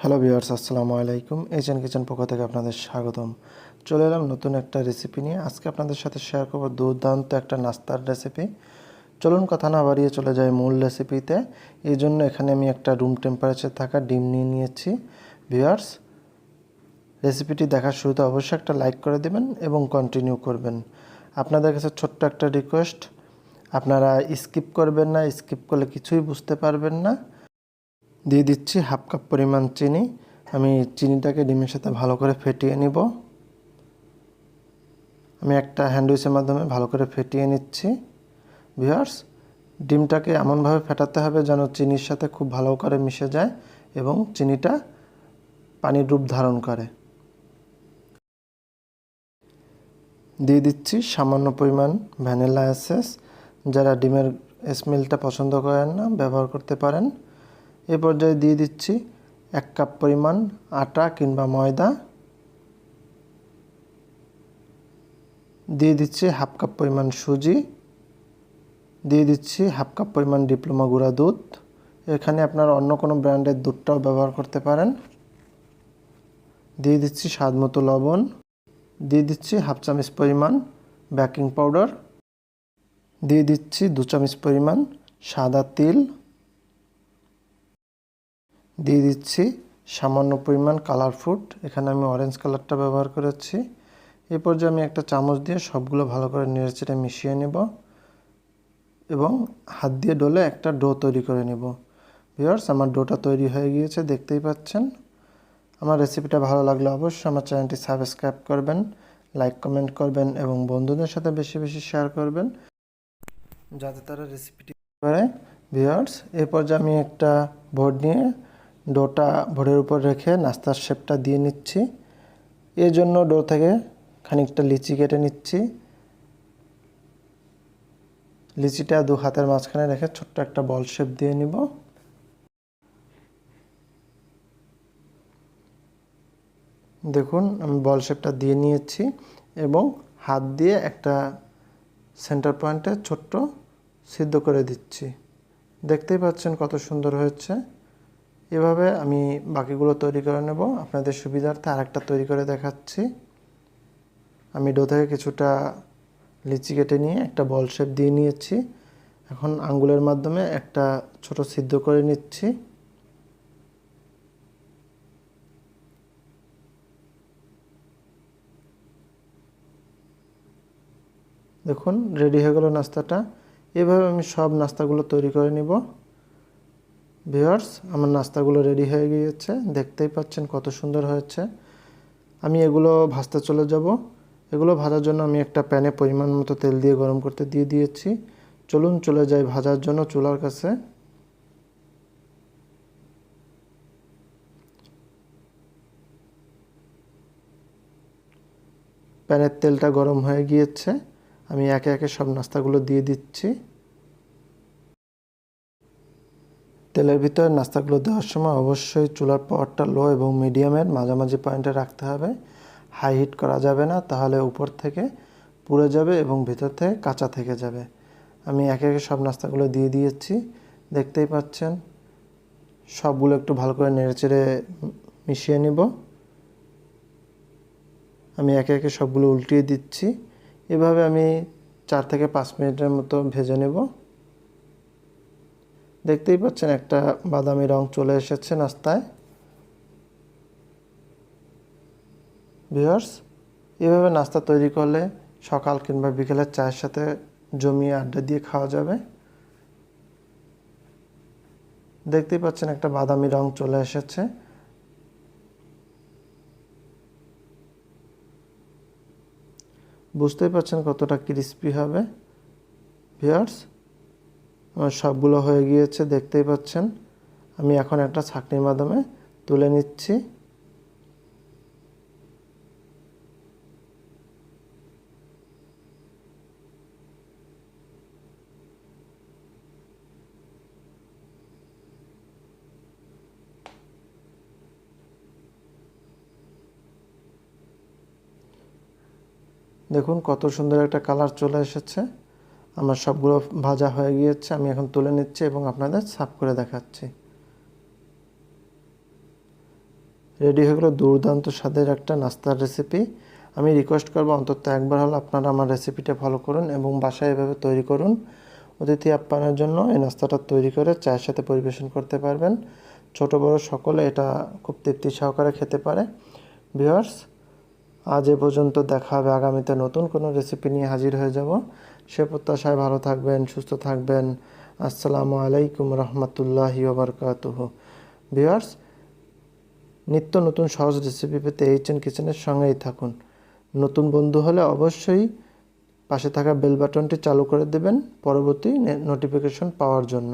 Hello viewers আসসালামু আলাইকুম। এজেন kitchen পক্ষ থেকে আপনাদের স্বাগতম। চলে এলাম নতুন একটা রেসিপি নিয়ে। আজকে আপনাদের সাথে শেয়ার করব দুর্দান্ত একটা নাস্তার রেসিপি চলুন কথা না বাড়িয়ে চলে যাই মূল রেসিপিতে এই জন্য এখানে আমি একটা রুম টেম্পারেচার থাকা ডিম নিয়ে নিয়েছি। ভিউয়ার্স রেসিপিটি দেখার শুরুতে অবশ্যই একটা লাইক করে দেবেন এবং কন্টিনিউ করবেন। আপনাদের কাছে ছোট্ট একটা রিকোয়েস্ট আপনারা স্কিপ করবেন না স্কিপ করলে কিছুই বুঝতে পারবেন না। দিয়ে দিচ্ছি হাফ কাপ পরিমাণ চিনি। আমি চিনিটাকে ডিমের সাথে ভালো করে ফেটিয়ে নিব। আমি একটা হ্যান্ডউইচের মাধ্যমে ভালো করে ফেটিয়ে নিচ্ছি। ভিউয়ার্স ডিমটাকে এমনভাবে ফেটাতে হবে যেন চিনির সাথে খুব ভালো করে মিশে যায় এবং চিনিটা পানির রূপ ধারণ করে। দিয়ে দিচ্ছি সামান্য পরিমাণ ভ্যানিলা এসেস যারা ডিমের স্মেলটা পছন্দ করেন না, ব্যবহার করতে পারেন। এ পর্যায়ে দিয়ে দিচ্ছি এক কাপ পরিমাণ আটা কিংবা ময়দা। দিয়ে দিচ্ছি হাফ কাপ পরিমাণ সুজি। দিয়ে দিচ্ছি হাফ কাপ পরিমাণ ডিপ্লোমা গুঁড়া দুধ। এখানে আপনারা অন্য কোনো ব্র্যান্ডের দুধটাও ব্যবহার করতে পারেন। দিয়ে দিচ্ছি স্বাদ মতো লবণ। দিয়ে দিচ্ছি হাফ চামচ পরিমাণ বেকিং পাউডার। দিয়ে দিচ্ছি দু চামচ পরিমাণ সাদা তিল। দিয়ে দিচ্ছি। সামান্য পরিমাণ কালার ফুড এখানে আমি অরেঞ্জ কালারটা ব্যবহার করেছি। এই পর্যায়ে আমি একটা চামচ দিয়ে সবগুলো ভালো করে নেড়েচেড়ে মিশিয়ে নেব এবং হাত দিয়ে ডলে একটা ডো তৈরি করে নেব। ভিওর্স আমার ডোটা তৈরি হয়ে গিয়েছে, দেখতেই পাচ্ছেন। আমার রেসিপিটা ভালো লাগলে অবশ্যই আমার চ্যানেলটি সাবস্ক্রাইব করবেন লাইক কমেন্ট করবেন এবং বন্ধুদের সাথে বেশি বেশি শেয়ার করবেন। যাতে তারা রেসিপিটি পারে। ভিওর্স এই পর্যায়ে আমি একটা বোর্ড নিয়ে ডোটা ভোরের উপর রেখে নাস্তার শেপটা দিয়ে নিচ্ছি। এর জন্য ডো থেকে খানিকটা লিচি কেটে নিচ্ছি। লিচিটা দু হাতের মাঝখানে রেখে ছোট্ট একটা বল শেপ দিয়ে নিব। দেখুন, আমি বল শেপটা দিয়ে নিয়েছি এবং হাত দিয়ে একটা সেন্টার পয়েন্টে ছোট্ট সিদ্ধ করে দিচ্ছি। দেখতেই পাচ্ছেন কত সুন্দর হয়েছে। এভাবে আমি বাকিগুলো তৈরি করে নেব। আপনাদের সুবিধার্থে আরেকটা তৈরি করে দেখাচ্ছি। আমি ডো থেকে কিছুটা লিচি কেটে নিয়ে একটা বল শেপ দিয়ে নিয়েছি। এখন আঙ্গুলের মাধ্যমে একটা ছোট সিদ্ধ করে নিচ্ছি। দেখুন, রেডি হয়ে গেল নাস্তাটা। এভাবে আমি সব নাস্তাগুলো তৈরি করে নিব। ভিওয়ার্স আমার নাস্তাগুলো রেডি হয়ে গিয়েছে। দেখতেই পাচ্ছেন কত সুন্দর হয়েছে। আমি এগুলো ভাজতে চলে যাব। এগুলো ভাজার জন্য আমি একটা প্যানে পরিমাণ মতো তেল দিয়ে গরম করতে দিয়ে দিয়েছি। চলুন চলে যাই ভাজার জন্য চুলার কাছে। প্যানের তেলটা গরম হয়ে গিয়েছে। আমি একে একে সব নাস্তাগুলো দিয়ে দিচ্ছি। তেলের ভিতরে নাস্তাগুলো দেওয়ার সময় অবশ্যই চুলার পাওয়ারটা লো এবং মিডিয়ামের মাঝামাঝি পয়েন্টে রাখতে হবে। হাই হিট করা যাবে না, তাহলে উপর থেকে পুড়ে যাবে এবং ভিতর থেকে কাঁচা থেকে যাবে। আমি একে একে সব নাস্তাগুলো দিয়ে দিয়েছি, দেখতেই পাচ্ছেন। সবগুলো একটু ভালো করে নেড়েচেড়ে মিশিয়ে নিব। আমি একে একে সবগুলো উল্টিয়ে দিচ্ছি। এভাবে আমি চার থেকে পাঁচ মিনিটের মতো ভেজে নেব। দেখতেই পাচ্ছেন একটা বাদামি রং চলে এসেছে নাস্তায়। ভিউয়ার্স, এভাবে নাস্তা তৈরি করলে সকাল কিংবা বিকেলের চায়ের সাথে জমিয়ে আড্ডা দিয়ে খাওয়া যাবে। দেখতেই পাচ্ছেন একটা বাদামি রং চলে এসেছে। বুঝতেই পারছেন কতটা ক্রিস্পি হবে। আমার সবগুলো হয়ে গিয়েছে, দেখতেই পাচ্ছেন। আমি এখন একটা ছাকনির মাধ্যমে তুলে নিচ্ছি। দেখুন কত সুন্দর একটা কালার চলে এসেছে। আমার সবগুলো ভাজা হয়ে গিয়েছে, আমি এখন তুলে নিচ্ছি এবং আপনাদের সাফ করে দেখাচ্ছি। রেডি হয়ে গেলো দুর্দান্ত স্বাদের একটা নাস্তার রেসিপি। আমি রিকোয়েস্ট করব অন্তত একবার হলো আপনারা আমার রেসিপিটা ফলো করুন এবং বাসায় এভাবে তৈরি করুন। অতিথি আপ্যায়নের জন্য এই নাস্তাটা তৈরি করে চায়ের সাথে পরিবেশন করতে পারবেন। ছোট বড় সকলে এটা খুব তৃপ্তি সহকারে খেতে পারে। ভিউয়ার্স আজ এ পর্যন্ত দেখা হবে আগামীতে নতুন কোনো রেসিপি নিয়ে হাজির হয়ে যাব। সে প্রত্যাশায় ভালো থাকবেন, সুস্থ থাকবেন। আসসালামু আলাইকুম রহমতুল্লাহি ওবরকাতুহ। ভিউয়ার্স, নিত্য নতুন সহজ রেসিপি পেতে এইচএন কিচেনের সঙ্গেই থাকুন। নতুন বন্ধু হলে অবশ্যই পাশে থাকা বেল বাটনটি চালু করে দেবেন, পরবর্তী নোটিফিকেশন পাওয়ার জন্য।